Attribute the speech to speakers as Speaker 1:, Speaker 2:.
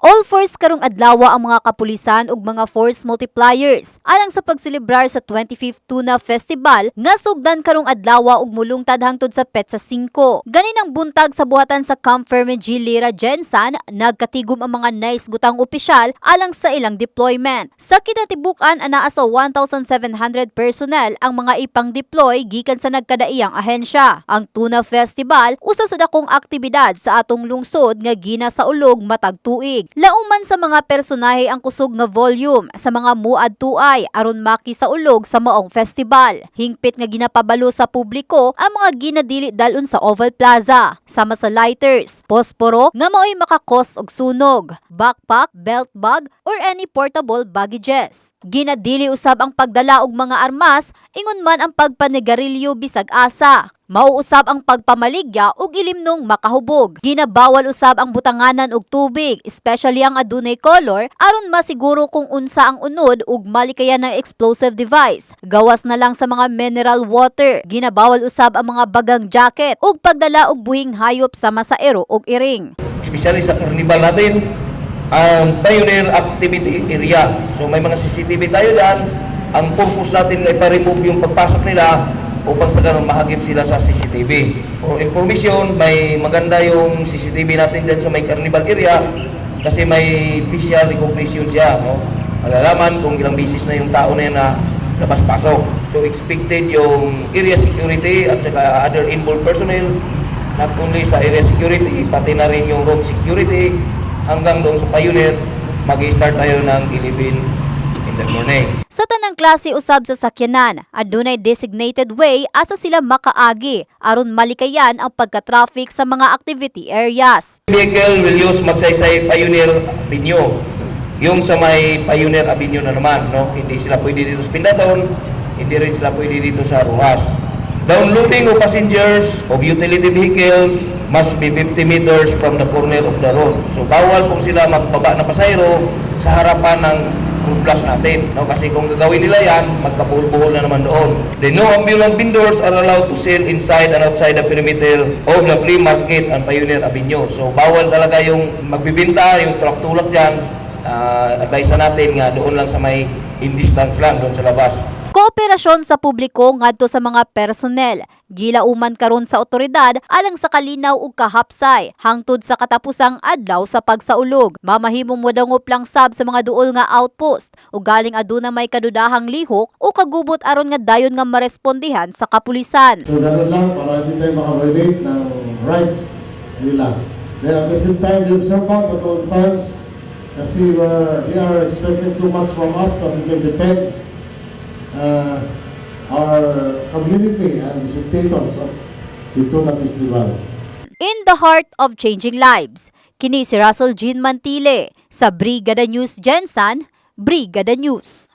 Speaker 1: All force karong adlaw ang mga kapulisan ug mga force multipliers alang sa pagselebrar sa 25th Tuna Festival nga sugdan karong adlaw ug mulungtad hangtod sa Petsa 5. Ganin ang buntag sa buhatan sa Camp Fermegil Lira Jensan, nagkatigom ang mga nice gutang opisyal alang sa ilang deployment. Sa kinatibukan anaa sa 1,700 personnel ang mga ipang-deploy gikan sa nagkadaiyang ahensya. Ang Tuna Festival usa sa dakong aktibidad sa atong lungsod nga gina sa ulog matag tuig. Lauman sa mga personahe ang kusog nga volume sa mga muad tuay aron maki sa ulog sa maong festival. Hingpit nga ginapabalo sa publiko ang mga ginadili dalon sa Oval Plaza sama sa lighters, posporo nga mao'y makakos og sunog, backpack, belt bag or any portable baggages. Ginadili usab ang pagdala og mga armas ingon man ang pagpanigarilyo bisag asa. Mauusab ang pagpamaligya ug ilimnong makahubog. Ginabawal usab ang butanganan og tubig, especially ang adunay color, aron masiguro kung unsa ang unod ug malikayan ng explosive device. Gawas na lang sa mga mineral water. Ginabawal usab ang mga bagang jacket ug pagdala og buhing hayop sa ero ug iring.
Speaker 2: especially sa carnival natin, ang pioneer activity area. So may mga CCTV tayo dyan. Ang purpose natin ay pa-remove yung pagpasok nila upang sa ganun mahagip sila sa CCTV. For information, may maganda yung CCTV natin dyan sa may carnival area kasi may visual recognition siya. No? Malalaman kung ilang bisis na yung tao na yan na labas-pasok. So expected yung area security at saka other involved personnel not only sa area security, pati na rin yung road security, hanggang doon sa Pioneer, mag-start tayo ng 11 the morning.
Speaker 1: Sa tanang klase usab sa sakyanan, adunay designated way asa sila makaagi aron malikayan ang pagka-traffic sa mga activity areas.
Speaker 2: Vehicle will use Magsaysay Pioneer Avenue. Yung sa may Pioneer Avenue na naman, no? hindi sila pwede dito sa Pindaton, hindi rin sila pwede dito sa Ruas. Downloading of passengers of utility vehicles must be 50 meters from the corner of the road. So bawal kung sila magbaba na pasayro sa harapan ng plus natin. No? Kasi kung gagawin nila yan, magkabuhol-buhol na naman doon. The no ambulant vendors are allowed to sell inside and outside the perimeter of the flea market and Pioneer Avenue. So bawal talaga yung magbibinta, yung truck-tulak dyan. Uh, advise natin nga doon lang sa may in distance lang, doon sa labas.
Speaker 1: Kooperasyon sa publiko ngadto sa mga personnel. Gilauman karon sa otoridad alang sa kalinaw ug kahapsay hangtod sa katapusang adlaw sa pagsaulog. Mamahimong modangop lang sab sa mga duol nga outpost ug galing aduna may kadudahang lihok o kagubot aron nga dayon nga marespondihan sa kapulisan.
Speaker 3: So ganun lang para hindi tayo makaviolate ng rights nila. Then at the same time, they observe out at all times kasi uh, they are expecting too much from us that we can defend uh, our community and spectators of the Tuna Festival.
Speaker 1: In the heart of changing lives, kini si Russell Jean Mantile sa Brigada News Jensen, Brigada News.